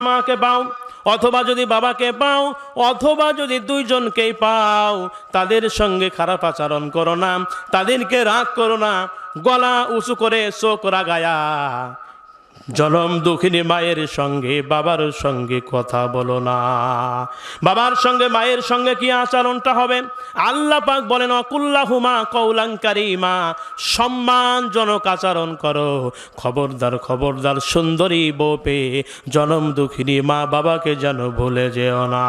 মাকে পাও, অথবা যদি বাবাকে পাও, অথবা যদি দুইজনকেই পাও, তাদের সঙ্গে খারাপ আচরণ করো না, তাদেরকে রাগ করো না, গলা উঁচু করে চোখ রাগায়া। জনম দুঃখিনী মায়ের সঙ্গে, বাবার সঙ্গে কথা বলো না। বাবার সঙ্গে, মায়ের সঙ্গে কি আচরণটা হবে? আল্লাহ পাক বলেন, অকুল্লাহুমা কৌলাঙ্কারী মা সম্মানজনক আচরণ করো। খবরদার খবরদার, সুন্দরী বউ পেয়ে জনম দুঃখিনী মা বাবাকে যেন ভুলে যেও না।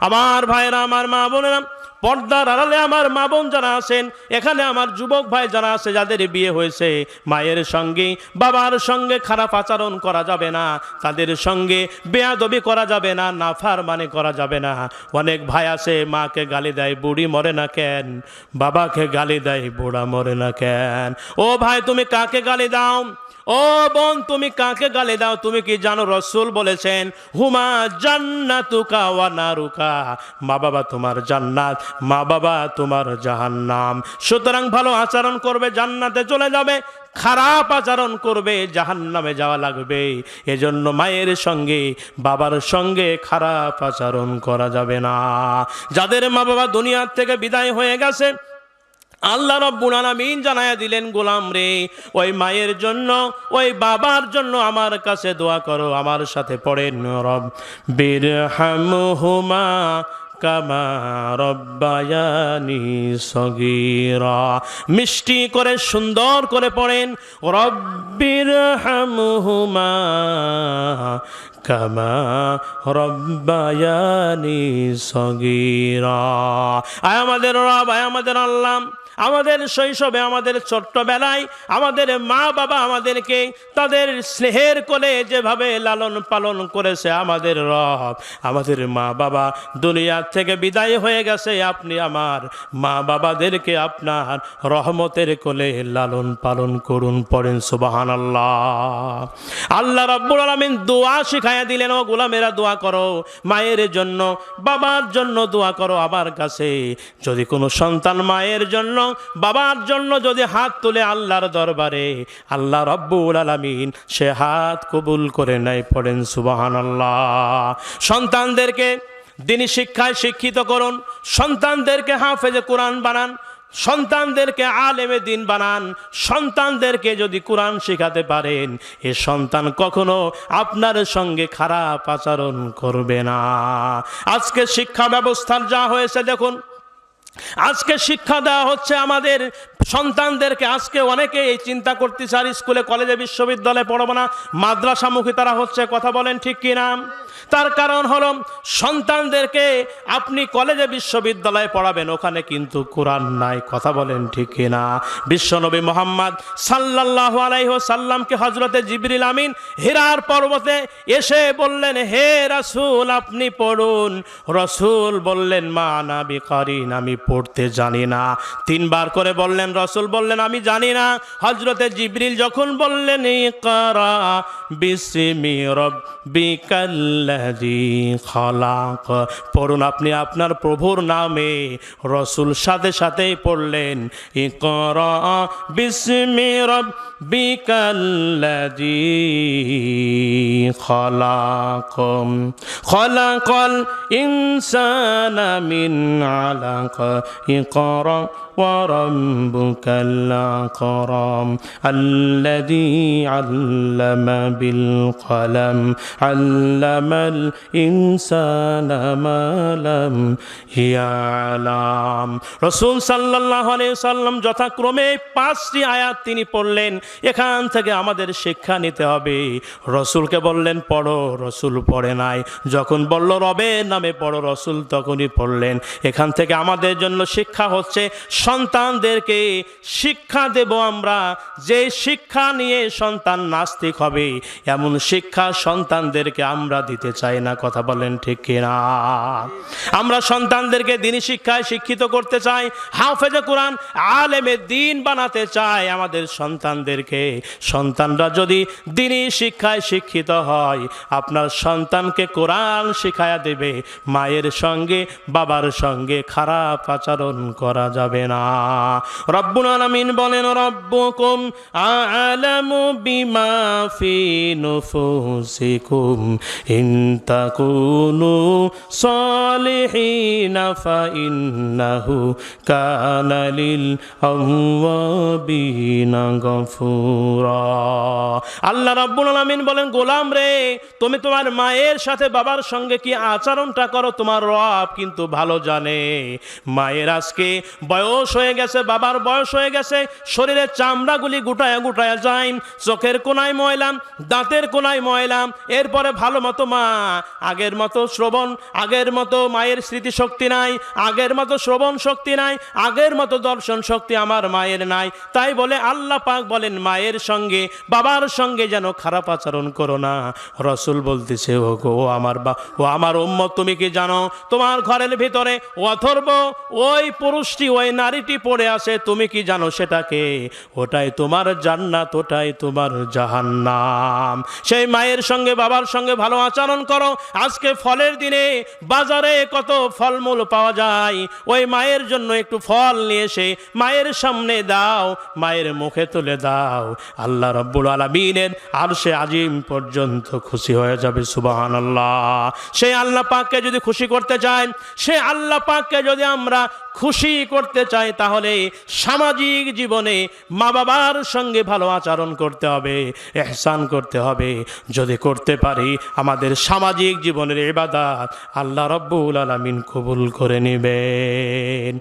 আমার ভাইরা আমার মা বোনেরা পর্দার আড়ালে আমার মা বোন যারা আছেন, এখানে আমার যুবক ভাই যারা আছে, যাদের বিয়ে হয়েছে, মায়ের সঙ্গে, বাবার সঙ্গে খারাপ আচরণ করা যাবে না, তাদের সঙ্গে বেয়াদবি করা যাবে না নাফার মানে করা যাবে না। অনেক ভাই আছে, মাকে গালি দেয়, বুড়ি মরে না কেন? বাবাকে গালি দেয়, বুড়া মরে না কেন? ও ভাই, তুমি কাকে গালি দাও? ও বোন, তুমি কাকে গালি দাও? তুমি কি জানো, রসুল বলেছেন, হুমা জান্নাতুকা ওয়া নারুকা। মা বাবা, তোমার জান্নাত। মা বাবা তোমার জাহান্নাম। সুতরাং ভালো আচরণ করবে, জান্নাতে চলে যাবে, খারাপ আচরণ করবে, জাহান্নামে যাওয়া লাগবে। এজন্য মায়ের সঙ্গে, বাবার সঙ্গে খারাপ আচরণ করা যাবে না। যাদের মা বাবা দুনিয়ার থেকে বিদায় হয়ে গেছে, আল্লাহ রব্বুল আলামিন জানায়া দিলেন, গোলাম রে, ওই মায়ের জন্য, ওই বাবার জন্য আমার কাছে দোয়া করো, আমার সাথে পড়েন রব। বীর কামা রব্বায়ানি সগীরা। মিষ্টি করে সুন্দর করে পড়েন, রব্বির হামহুমা। কামা রব্বায়ানি সগীরা। আয় আমাদের রব, আয় আমাদের আল্লাহ। আমাদের শৈশবে আমাদের ছোট্টবেলায় আমাদের মা বাবা আমাদেরকে তাদের স্নেহের কোলে যেভাবে লালন পালন করেছে আমাদের রব, আমাদের মা বাবা দুনিয়ার থেকে বিদায় হয়ে গেছে। আপনি আমার মা বাবাদেরকে আপনার রহমতের কোলে লালন পালন করুন, পড়েন সুবাহান আল্লাহ আল্লাহ রব্বুল আলমিন দোয়া শিখাইয়া দিলেন, ও গোলামেরা, দোয়া করো, মায়ের জন্য, বাবার জন্য দোয়া করো, আমার কাছে। যদি কোনো সন্তান মায়ের জন্য বাবার জন্য যদি হাত তুলে আল্লাহর দরবারে, আল্লাহ রব্বুল আলমিন সে হাত কবুল করে নেয় পড়েন সুবাহান আল্লাহ সন্তানদেরকে দিনী শিক্ষায় শিক্ষিত করুন, সন্তানদেরকে হাফেজে কোরআন বানান, সন্তানদেরকে আলেমে দিন বানান, সন্তানদেরকে যদি কোরআন শেখাতে পারেন, এ সন্তান কখনো আপনার সঙ্গে খারাপ আচরণ করবে না। আজকে শিক্ষা ব্যবস্থার যা হয়েছে দেখুন আজকে শিক্ষা দেওয়া হচ্ছে আমাদের সন্তানদেরকে। আজকে অনেকে এই চিন্তা করতেছে, আর স্কুলে, কলেজে, বিশ্ববিদ্যালয়ে পড়ব না, মাদ্রাসামুখী তারা হচ্ছে। কথা বলেন ঠিক কি না? তার কারণ হলো, সন্তানদেরকে আপনি কলেজে, বিশ্ববিদ্যালয়ে পড়াবেন, ওখানে কিন্তু কোরআন নাই। কথা বলেন ঠিক কি না? বিশ্বনবী মোহাম্মদ সাল্লাহ আলাইহ সাল্লামকে হজরতে জিবরিল আমিন হেরার পর্বতে এসে বললেন, হে রসুল, আপনি পড়ুন। রসুল বললেন, মা নাবি করিন আমি পড়তে জানি না। তিনবার করে বললেন, রসুল বললেন, আমি জানি না। হজরতে জিবরিল যখন বললেন পড়ুন আপনি আপনার প্রভুর নামে। রসুল সাথে সাথেই পড়লেন, ইকরা বিসমি রব্বিকাল্লাযী খলাক। আলাক। ইকরা وربك الأكرم الذي علم بالقلم علم الإنسان ما لم يعلم রসুল সাল্লাহ সাল্লাম যথাক্রমে পাঁচটি আয়াত তিনি পড়লেন এখান থেকে আমাদের শিক্ষা নিতে হবে রসুলকে বললেন পড়ো রসুল পড়ে নাই যখন বলল রবের নামে পড়ো রসুল তখনই পড়লেন এখান থেকে আমাদের জন্য শিক্ষা হচ্ছে সন্তানদেরকে শিক্ষা দেব আমরা। যে শিক্ষা নিয়ে সন্তান নাস্তিক হবে, এমন শিক্ষা সন্তানদেরকে আমরা দিতে চাই না, কথা বলেন ঠিক কিনা? আমরা সন্তানদেরকে দিনী শিক্ষায় শিক্ষিত করতে চাই, হাফেজে কোরআন আলেমে দিন বানাতে চাই। আমাদের সন্তানদেরকে, সন্তানরা যদি দিনী শিক্ষায় শিক্ষিত হয়, আপনার সন্তানকে কোরআন শিখায়া দেবে, মায়ের সঙ্গে, বাবার সঙ্গে খারাপ আচরণ করা যাবে না। না। রব্বুল আলামিন বলেন, রব্বুকুম আলামু বিমা ফি নুফুসিকুম। ইন তাকুনু সালিহিনা ফাইন্নাহু কানা লিল আওয়াবিনা গফুরা। আল্লাহ রাব্বুল আলামিন বলেন, গোলাম রে, তুমি তোমার মায়ের সাথে বাবার সঙ্গে কি আচরণটা করো? তোমার রব কিন্তু ভালো জানে। মায়ের আজকে বয়স হয়ে গেছে, বাবার বয়স হয়ে গেছে, শরীরের চামড়াগুলি গুটায়া গুটায়া যায়, চোখের কোনায় ময়লাম দাঁতের কোনায় ময়লাম এরপরে ভালো মতো মা, আগের মতো শ্রবণ, আগের মতো মায়ের স্মৃতিশক্তি নাই, আগের মতো শ্রবণ শক্তি নাই, আগের মতো দর্শন শক্তি আমার মায়ের নাই। তাই বলে আল্লাহ পাক বলেন, মায়ের সঙ্গে, বাবার সঙ্গে যেন খারাপ আচরণ করো না। রসুল বলতেছে ও গো আমার বা, ও আমার উম্মত, তুমি কি জানো? তোমার ঘরের ভিতরে অথর্ব, ওই পুরুষটি, ওই নারীটি পড়ে আছে তুমি কি জানো সেটাকে? ওটাই তোমার জান্নাত, ওটাই তোমার জাহান্নাম। সেই মায়ের সঙ্গে, বাবার সঙ্গে ভালো আচরণ করো। আজকে ফলের দিনে বাজারে কত ফলমূল পাওয়া যায়। ওই মায়ের জন্য একটু ফল নিয়ে এসে মায়ের সামনে দাও, মায়ের মুখে তুলে দাও। আল্লাহ রব্বুল আলমিনের আর সে আজিম পর্যন্ত খুশি হয়ে যাবে সুবাহান আল্লাহ সেই আল্লাহ পাককে যদি খুশি করতে চায়, সে আল্লাহ পাককে যদি আমরা খুশি করতে চায়, তাহলে সামাজিক জীবনে মা বাবার সঙ্গে ভালো আচরণ করতে হবে, এহসান করতে হবে। যদি করতে পারি, আমাদের সামাজিক জীবনের এবাদাত আল্লাহ রব্বুল আলমিন কবুল করে নেবেন।